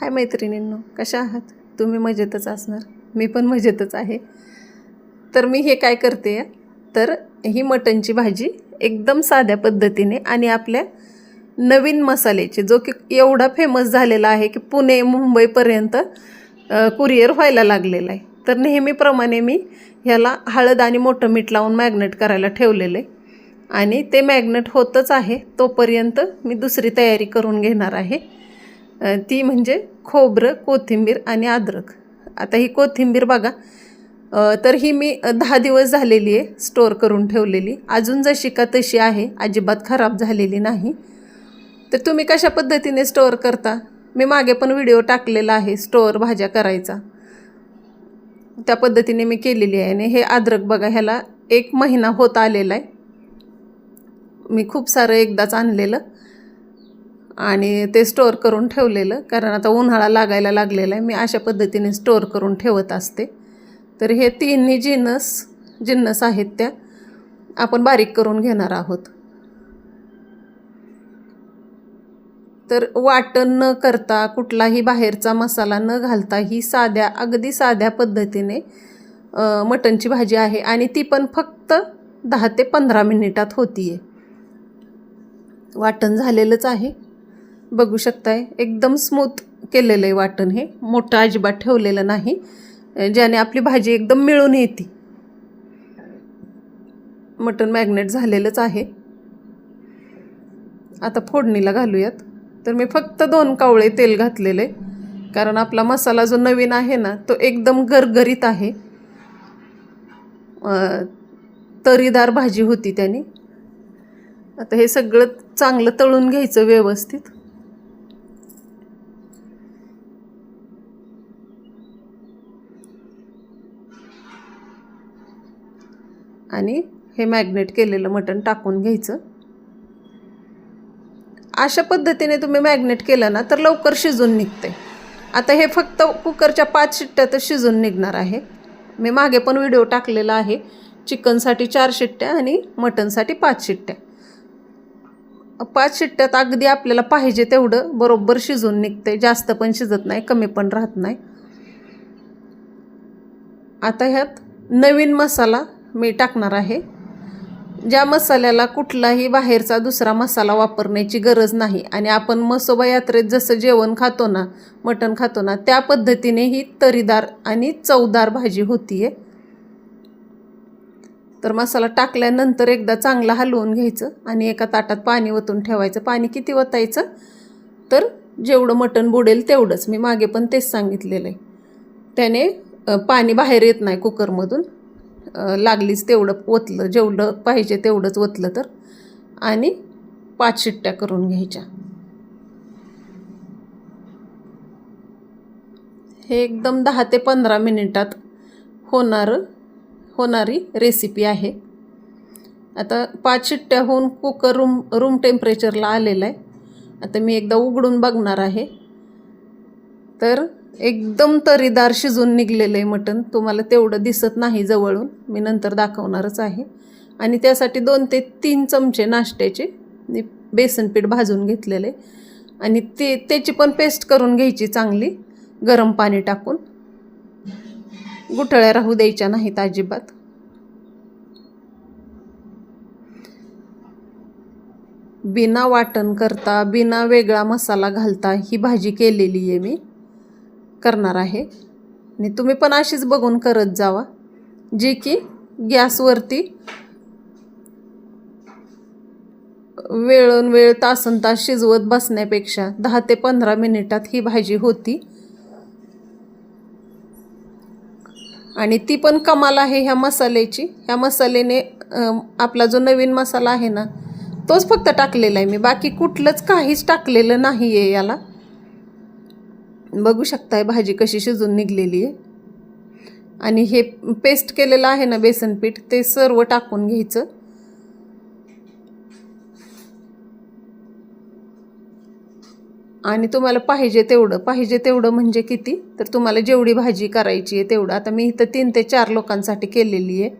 हाय मैत्रिणींनो कशा आहात? तुम्ही मजेतच असणार. मी पण मजेतच आहे. तर मी हे काय करते तर ही मटणची भाजी एकदम साध्या पद्धतीने आणि आपल्या नवीन मसाल्याची जो की एवढा फेमस झालेला आहे की पुणे मुंबईपर्यंत कुरिअर व्हायला लागलेला आहे. तर नेहमीप्रमाणे मी ह्याला हळद आणि मोठं मीठ लावून मॅग्नेट करायला ठेवलेलं आहे. आणि ते मॅग्नेट होतच आहे तोपर्यंत मी दुसरी तयारी करून घेणार आहे. ती म्हणजे खोबरं कोथिंबीर आणि अद्रक. आता ही कोथिंबीर बघा. तर ही मी दहा दिवस झालेली आहे स्टोअर करून ठेवलेली. अजून जशी का तशी आहे. अजिबात खराब झालेली नाही. तर तुम्ही कशा पद्धतीने स्टोअर करता? मी मागे पण व्हिडिओ टाकलेला आहे स्टोअर भाज्या करायचा. त्या पद्धतीने मी केलेली आहे. आणि हे अद्रक बघा ह्याला एक महिना होत आलेला आहे. मी खूप सारं एकदाच आणलेलं. आणि ते स्टोअर करून ठेवलेलं कारण आता उन्हाळा लागायला लागलेला आहे. मी अशा पद्धतीने स्टोअर करून ठेवत असते. तर हे तिन्ही जिन्नस जिन्नस आहेत त्या आपण बारीक करून घेणार आहोत. तर वाटण न करता कुठलाही बाहेरचा मसाला न घालता ही साध्या अगदी साध्या पद्धतीने मटणची भाजी आहे. आणि ती पण फक्त दहा ते पंधरा मिनिटात होती आहे वाटण झालेलंच आहे. बघू शकताय. एकदम स्मूथ केलेलं आहे वाटण हे. मोठं अजिबात ठेवलेलं नाही. ज्याने आपली भाजी एकदम मिळून येते. मटण मॅग्नेट झालेलंच आहे. आता फोडणीला घालूयात. तर मी फक्त दोन कावळे तेल घातलेले. कारण आपला मसाला जो नवीन आहे ना तो एकदम गरगरीत आहे. तरीदार भाजी होती त्याने. आता हे सगळं चांगलं तळून घ्यायचं व्यवस्थित. आणि हे मॅग्नेट केलेलं मटण टाकून घ्यायचं. अशा पद्धतीने तुम्ही मॅग्नेट केलं ना तर लवकर शिजून निघते आता हे फक्त कुकरच्या पाच शिट्ट्यातच शिजून निघणार आहे. मी मागे पण व्हिडिओ टाकलेला आहे चिकनसाठी चार शिट्ट्या आणि मटनसाठी पाच शिट्ट्या. पाच शिट्ट्यात अगदी आपल्याला पाहिजे तेवढं बरोबर शिजून निघते जास्त पण शिजत नाही कमी पण राहत नाही. आता ह्यात नवीन मसाला मी टाकणार आहे. ज्या मसाल्याला कुठलाही बाहेरचा दुसरा मसाला वापरण्याची गरज नाही आणि आपण मसोबा यात्रेत जसं जेवण खातो ना मटण खातो ना त्या पद्धतीने ही तरीदार आणि चवदार भाजी होतीये. तर मसाला टाकल्यानंतर एकदा चांगला हलवून घ्यायचं आणि एका ताटात पाणी ओतून ठेवायचं. पाणी किती ओतायचं? तर जेवढं मटण बुडेल तेवढंच. मी मागे पण तेच सांगितलेलं आहे त्याने पाणी बाहेर येत नाही कुकरमधून. लागलीच तेवढं ओतलं जेवढं पाहिजे तेवढंच ओतलं तर. आणि पाच शिट्ट्या करून घ्यायच्या. हे एकदम दहा ते पंधरा मिनिटात होणारं होणारी रेसिपी आहे. आता पाच शिट्ट्या होऊन कुकर रूम रूम टेम्परेचरला आलेलं आहे. आता मी एकदा उघडून बघणार आहे. तर एकदम तरीदार शिजून निघलेलं आहे मटण. तुम्हाला तेवढं दिसत नाही जवळून. मी नंतर दाखवणारच आहे. आणि त्यासाठी दोन ते तीन चमचे नाश्त्याचे मी बेसन पीठ भाजून घेतलेले आणि ते त्याची पण पेस्ट करून घ्यायची चांगली. गरम पाणी टाकून. गुठळ्या राहू द्यायच्या नाहीत अजिबात. बिना वाटण करता बिना वेगळा मसाला घालता ही भाजी केलेली आहे मी. करणार आहे. आणि तुम्ही पण अशीच बघून करत जावा. जी की गॅसवरती वेळोन वेळ तासन तास शिजवत बसण्यापेक्षा दहा ते पंधरा मिनिटात ही भाजी होती. आणि ती पण कमाल आहे ह्या मसाल्याची. ह्या मसाल्याने आपला जो नवीन मसाला आहे ना तोच फक्त टाकलेला आहे मी. बाकी कुठलंच काहीच टाकलेलं नाही आहे याला. बघू शकताय भाजी कशी शिजून निघलेली आहे. आणि हे पेस्ट केलेलं आहे ना बेसन पीठ ते सर्व टाकून घ्यायचं. आणि तुम्हाला पाहिजे तेवढं पाहिजे तेवढं म्हणजे किती? तर तुम्हाला जेवढी भाजी करायची आहे तेवढं. आता मी इथं तीन ते चार लोकांसाठी केलेली आहे.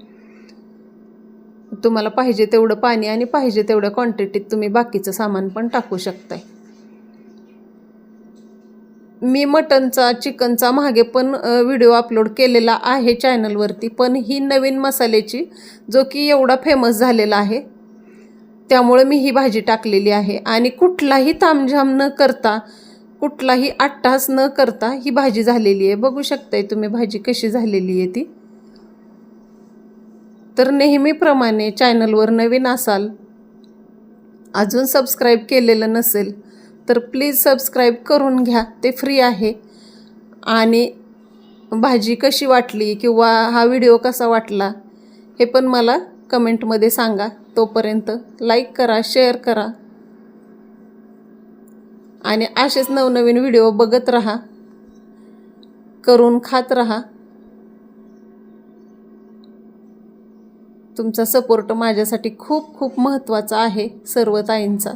तुम्हाला पाहिजे तेवढं पाणी आणि पाहिजे तेवढ्या क्वांटिटीत तुम्ही बाकीचं सामान पण टाकू शकताय. मी मटनचा चिकनचा मागे पण व्हिडिओ अपलोड केलेला आहे चॅनलवरती पण ही नवीन मसाल्याची जो की एवढा फेमस झालेला आहे त्यामुळे मी ही भाजी टाकलेली आहे. आणि कुठलाही तामझाम न करता कुठलाही आट्टास न करता ही भाजी झालेली आहे. बघू शकताय तुम्ही भाजी कशी झालेली आहे ती. तर नेहमीप्रमाणे चॅनलवर नवीन असाल अजून सबस्क्राईब केलेलं नसेल तर प्लीज सबस्क्राईब करून घ्या. ते फ्री आहे. आणि भाजी कशी वाटली किंवा हा व्हिडिओ कसा वाटला हे पण मला कमेंटमध्ये सांगा. तोपर्यंत लाईक करा शेअर करा. आणि असेच नवनवीन व्हिडिओ बघत राहा. करून खात राहा. तुमचा सपोर्ट माझ्यासाठी खूप खूप महत्त्वाचा आहे सर्व ताईंचा.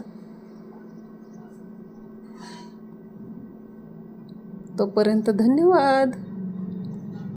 तोपर्यंत धन्यवाद.